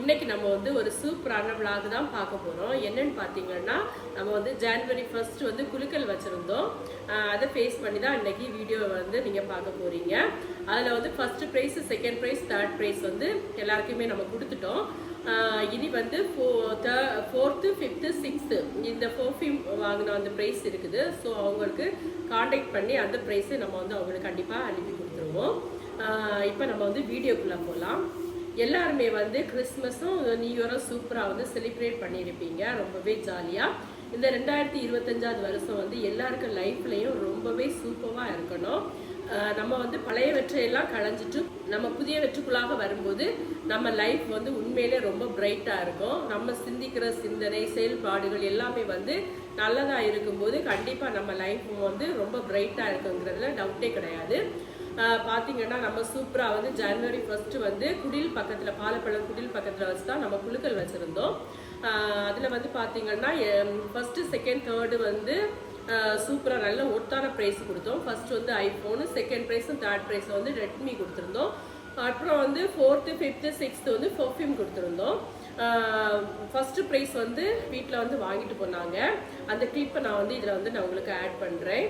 இன்னைக்கு நம்ம வந்து ஒரு சூப்பரான விளாக் தான் பார்க்க போகிறோம் என்னன்னு பார்த்தீங்கன்னா நம்ம வந்து ஜான்வரி ஃபர்ஸ்ட் வந்து குலுக்கல் வச்சுருந்தோம். அதை ஃபேஸ் பண்ணி தான் இன்றைக்கி வீடியோவை வந்து நீங்கள் பார்க்க போகிறீங்க அதில் வந்து first prize second prize third prize வந்து எல்லாருக்குமே நம்ம கொடுத்துட்டோம். இனி வந்து ஃபோர்த்து ஃபிஃப்த்து சிக்ஸ்த்து இந்த பர்ஃப்யூம் வாங்கின அந்த ப்ரைஸ் இருக்குது. ஸோ அவங்களுக்கு காண்டாக்ட் பண்ணி அந்த ப்ரைஸை நம்ம வந்து அவங்களுக்கு கண்டிப்பாக அனுப்பி கொடுத்துருவோம். இப்போ நம்ம வந்து வீடியோக்குள்ளே போகலாம் எல்லாருமே வந்து கிறிஸ்மஸும் நியூ இயரும் சூப்பராக வந்து செலிப்ரேட் பண்ணியிருப்பீங்க. ரொம்பவே ஜாலியாக இந்த ரெண்டாயிரத்தி இருபத்தஞ்சாவது வருஷம் வந்து எல்லாருக்கும் லைஃப்லையும் ரொம்பவே சூப்பராக இருக்கணும். நம்ம வந்து பழைய வெற்றையெல்லாம் களைஞ்சிட்டு நம்ம புதிய வெற்றுக்குள்ளாக வரும்போது நம்ம லைஃப் வந்து உண்மையிலே ரொம்ப பிரைட்டாக இருக்கும். நம்ம சிந்திக்கிற சிந்தனை செயல்பாடுகள் எல்லாமே வந்து நல்லதாக இருக்கும்போது கண்டிப்பாக நம்ம லைஃப் வந்து ரொம்ப பிரைட்டாக இருக்குங்கிறதுல டவுட்டே கிடையாது. பார்த்தீங்கன்னா நம்ம சூப்பராக வந்து ஜனவரி ஃபஸ்ட்டு வந்து குடில் பக்கத்தில் பாலப்பழம் குடில் பக்கத்தில் வச்சு தான் நம்ம குழுக்கள் வச்சுருந்தோம். அதில் வந்து பார்த்தீங்கன்னா ஃபஸ்ட்டு செகண்ட் தேர்டு வந்து சூப்பராக நல்ல ஒட்டான ப்ரைஸ் கொடுத்தோம். ஃபர்ஸ்ட் வந்து ஐஃபோனு செகண்ட் ப்ரைஸும் தேர்ட் ப்ரைஸ் வந்து ரெட்மி கொடுத்துருந்தோம். அப்புறம் வந்து ஃபோர்த்து ஃபிஃப்த்து சிக்ஸ்த்து வந்து பர்ஃப்யூம் கொடுத்துருந்தோம். ஃபஸ்ட்டு ப்ரைஸ் வந்து வீட்டில் வந்து வாங்கிட்டு போனாங்க. அந்த கிளிப்பை நான் வந்து இதில் வந்து நான் உங்களுக்கு ஆட் பண்ணுறேன்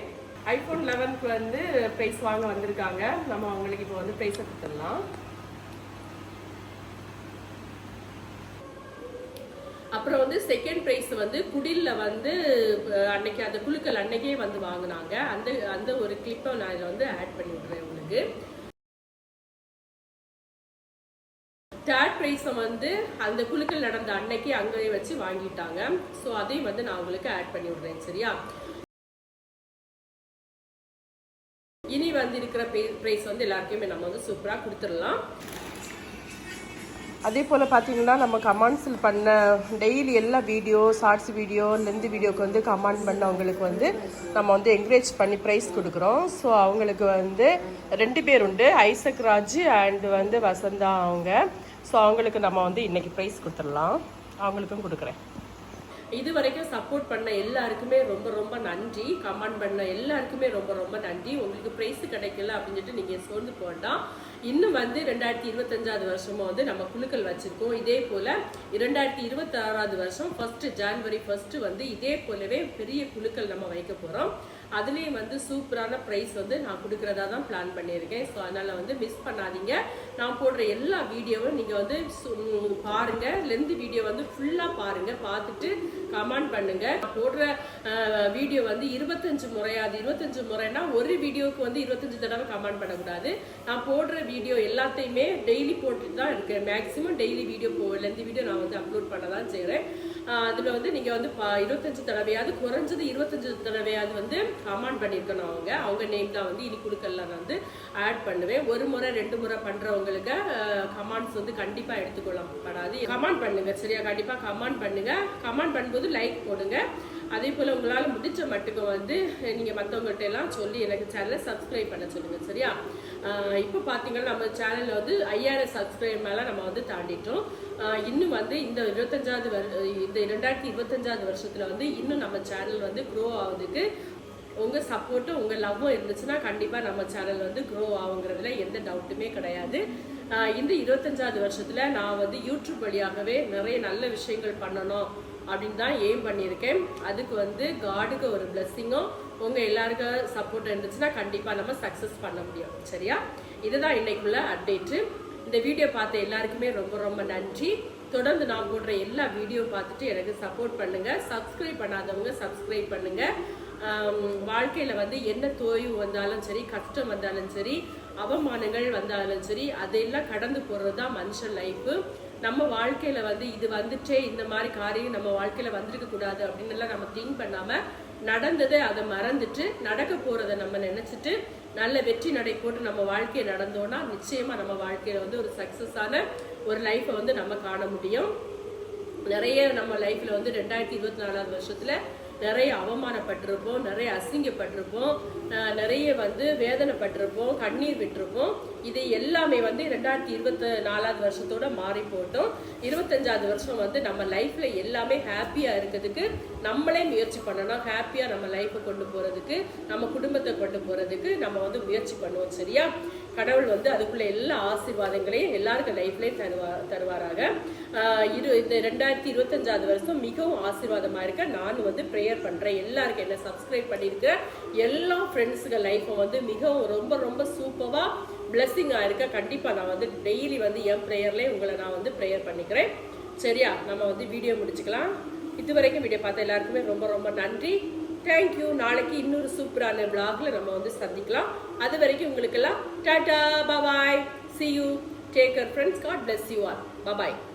ஐஃபோன் லெவன்க்கு வந்து ப்ரைஸ் வாங்க வந்திருக்காங்க. நம்ம அவங்களுக்கு இப்போ வந்து ப்ரைஸை கொடுத்துடலாம். அப்புறம் வந்து செகண்ட் ப்ரைஸ் வந்து குடில்ல வந்து அன்னைக்கு அந்த குழுக்கள் அன்னைக்கே வந்து வாங்கினாங்க. அந்த அந்த ஒரு கிளிப்பை நான் இதில் வந்து ஆட் பண்ணி விடுறேன் உங்களுக்கு. தேர்ட் ப்ரைஸை வந்து அந்த குழுக்கள் நடந்த அன்னைக்கு அங்கேயே வச்சு வாங்கிட்டாங்க. ஸோ அதையும் வந்து நான் உங்களுக்கு ஆட் பண்ணி விடுறேன் சரியா? இனி வந்து இருக்கிற ப்ரைஸ் வந்து எல்லாருக்குமே நம்ம வந்து சூப்பராக கொடுத்துடலாம். அதே போல் பார்த்தீங்கன்னா நம்ம கமெண்ட்ஸில் பண்ண டெய்லி எல்லா வீடியோ ஷார்ட்ஸ் வீடியோ லெந்து வீடியோக்கு வந்து கமெண்ட் பண்ணவங்களுக்கு வந்து நம்ம வந்து என்கரேஜ் பண்ணி ப்ரைஸ் கொடுக்குறோம். ஸோ அவங்களுக்கு வந்து ரெண்டு பேர் உண்டு. ஐசக் ராஜ் அண்டு வந்து வசந்தா அவங்க. ஸோ அவங்களுக்கு நம்ம வந்து இன்றைக்கி ப்ரைஸ் கொடுத்துடலாம். அவங்களுக்கும் கொடுக்குறேன். இது வரைக்கும் சப்போர்ட் பண்ண எல்லாருக்குமே ரொம்ப ரொம்ப நன்றி. கமெண்ட் பண்ண எல்லாருக்குமே ரொம்ப ரொம்ப நன்றி. உங்களுக்கு ப்ரைஸ் கிடைக்கல அப்படின்னு சொல்லிட்டு நீங்க சோர்ந்து போட்டாம் இன்னும் வந்து ரெண்டாயிரத்தி இருபத்தஞ்சாவது வருஷமும் வந்து நம்ம குழுக்கள் வச்சிருக்கோம். இதே போல இரண்டாயிரத்தி இருபத்தி ஆறாவது வருஷம் ஃபர்ஸ்ட் ஜான்வரி ஃபர்ஸ்ட் வந்து இதே போலவே பெரிய குழுக்கள் நம்ம வைக்க போறோம். அதுலேயும் வந்து சூப்பரான ப்ரைஸ் வந்து நான் கொடுக்குறதா தான் பிளான் பண்ணியிருக்கேன். ஸோ அதனால வந்து மிஸ் பண்ணாதீங்க. நான் போடுற எல்லா வீடியோவும் நீங்கள் வந்து பாருங்கள் லென்த் பாருங்க வீடியோ வந்து ஃபுல்லாக பாருங்க. பார்த்துட்டு கமெண்ட் பண்ணுங்க. நான் போடுற வீடியோ வந்து இருபத்தஞ்சு முறையாது இருபத்தஞ்சு முறைனா ஒரு வீடியோவுக்கு வந்து இருபத்தஞ்சு தடவை கமெண்ட் பண்ணக்கூடாது. நான் போடுற வீடியோ எல்லாத்தையுமே டெய்லி போட்டு தான் இருக்கேன். மேக்ஸிமம் டெய்லி வீடியோ போ வீடியோ நான் வந்து அப்லோட் பண்ண தான் செய்கிறேன் அதில் வந்து நீங்கள் வந்து இருபத்தஞ்சு தடவையாவது குறைஞ்சது இருபத்தஞ்சு தடவையாவது வந்து கமெண்ட் பண்ணியிருக்கணும் அவங்க. அவங்க நேம் தான் வந்து இனி கொடுக்கல நான் வந்து ஆட் பண்ணுவேன். ஒரு முறை ரெண்டு முறை பண்ணுறவங்களுக்கு கமெண்ட்ஸ் வந்து கண்டிப்பாக எடுத்துக்கொள்ளப்படாது. கமெண்ட் பண்ணுங்க சரியா? கண்டிப்பாக கமெண்ட் பண்ணுங்க. கமெண்ட் பண்ணும்போது லைக் போடுங்க. அதே போல் உங்களால் முடிச்ச மட்டுக்கு வந்து நீங்கள் மற்றவங்கள்ட்ட எல்லாம் சொல்லி எனக்கு சேனலை சப்ஸ்கிரைப் பண்ண சொல்லுங்கள் சரியா? இப்போ பார்த்தீங்கன்னா நம்ம சேனலில் வந்து ஐயாயிரம் சப்ஸ்கிரைப் மேலே நம்ம வந்து தாண்டிட்டோம். இன்னும் வந்து இந்த இருபத்தஞ்சாவது வரு இந்த ரெண்டாயிரத்தி இருபத்தஞ்சாவது வருஷத்தில் வந்து இன்னும் நம்ம சேனல் வந்து க்ரோ ஆகுதுக்கு உங்கள் சப்போர்ட்டும் உங்கள் லவ்வும் இருந்துச்சுன்னா கண்டிப்பாக நம்ம சேனல் வந்து க்ரோ ஆகுங்கிறதுல எந்த டவுட்டுமே கிடையாது. ஆஹ் இந்த இருபத்தஞ்சாவது வருஷத்தில் நான் வந்து யூடியூப் வழியாகவே நிறைய நல்ல விஷயங்கள் பண்ணணும் அப்படின்னு தான் எய்ம் பண்ணியிருக்கேன். அதுக்கு வந்து காடுக்கு ஒரு பிளெஸ்ஸிங்கும் உங்கள் எல்லாருக்கும் சப்போர்ட் இருந்துச்சுன்னா கண்டிப்பாக நம்ம சக்ஸஸ் பண்ண முடியும். சரியா? இதுதான் இன்னைக்குள்ள அப்டேட்டு இந்த வீடியோ பார்த்த எல்லாருக்குமே ரொம்ப ரொம்ப நன்றி. தொடர்ந்து நான் போடுற எல்லா வீடியோ பார்த்துட்டு எனக்கு சப்போர்ட் பண்ணுங்க. சப்ஸ்கிரைப் பண்ணாதவங்க சப்ஸ்கிரைப் பண்ணுங்க. வாழ்க்கையில் வந்து என்ன தோய்வு வந்தாலும் சரி கஷ்டம் வந்தாலும் சரி அவமானங்கள் வந்தாலும் சரி அதையெல்லாம் கடந்து போகிறது தான் மனுஷன் லைஃப் நம்ம வாழ்க்கையில் வந்து இது வந்துட்டே இந்த மாதிரி காரியம் நம்ம வாழ்க்கையில் வந்திருக்க கூடாது அப்படின்னு எல்லாம் நம்ம திங்க் பண்ணாமல் நடந்ததை அதை மறந்துட்டு நடக்க போகிறத நம்ம நினச்சிட்டு நல்ல வெற்றி நடை போட்டு நம்ம வாழ்க்கையை நடந்தோன்னா நிச்சயமாக நம்ம வாழ்க்கையில் வந்து ஒரு சக்சஸான ஒரு லைஃப்பை வந்து நம்ம காண முடியும். நிறைய நம்ம லைஃப்பில் வந்து ரெண்டாயிரத்தி இருபத்தி நாலாவது வருஷத்தில் நிறைய அவமானப்பட்டிருப்போம் நிறைய அசிங்கப்பட்டிருப்போம் நிறைய வந்து வேதனைப்பட்டிருப்போம் கண்ணீர் விட்டிருப்போம். இது எல்லாமே வந்து ரெண்டாயிரத்தி இருபத்தி நாலாவது வருஷத்தோட மாறி போட்டோம். இருபத்தஞ்சாவது வருஷம் வந்து நம்ம லைஃப்ல எல்லாமே ஹாப்பியா இருக்கிறதுக்கு நம்மளே முயற்சி பண்ணணும். ஹாப்பியாக நம்ம லைஃப்பை கொண்டு போகிறதுக்கு நம்ம குடும்பத்தை கொண்டு போகிறதுக்கு நம்ம வந்து முயற்சி பண்ணுவோம் சரியா? கடவுள் வந்து அதுக்குள்ள எல்லா ஆசீர்வாதங்களையும் எல்லாருக்கும் லைஃப்லேயும் தருவா தருவாராக. இரு இந்த ரெண்டாயிரத்தி இருபத்தஞ்சாவது வருஷம் மிகவும் ஆசீர்வாதமாக இருக்க நான் வந்து ஷேர் பண்ணுறேன் எல்லாருக்கும் என்ன சப்ஸ்கிரைப் பண்ணியிருக்க எல்லா ஃப்ரெண்ட்ஸுங்க லைஃப்பை வந்து மிகவும் ரொம்ப ரொம்ப சூப்பராக பிளெஸ்ஸிங்காக இருக்க. கண்டிப்பாக நான் வந்து டெய்லி வந்து என் ப்ரேயர்லேயே உங்களை நான் வந்து ப்ரேயர் பண்ணிக்கிறேன். சரியா? நம்ம வந்து வீடியோ முடிச்சுக்கலாம். இது வரைக்கும் வீடியோ பார்த்த எல்லாருக்குமே ரொம்ப ரொம்ப நன்றி. தேங்க்யூ நாளைக்கு இன்னொரு சூப்பரான விளாகில் நம்ம வந்து சந்திக்கலாம். அது வரைக்கும் உங்களுக்கெல்லாம் tata bye bye see you take care friends. God bless you all.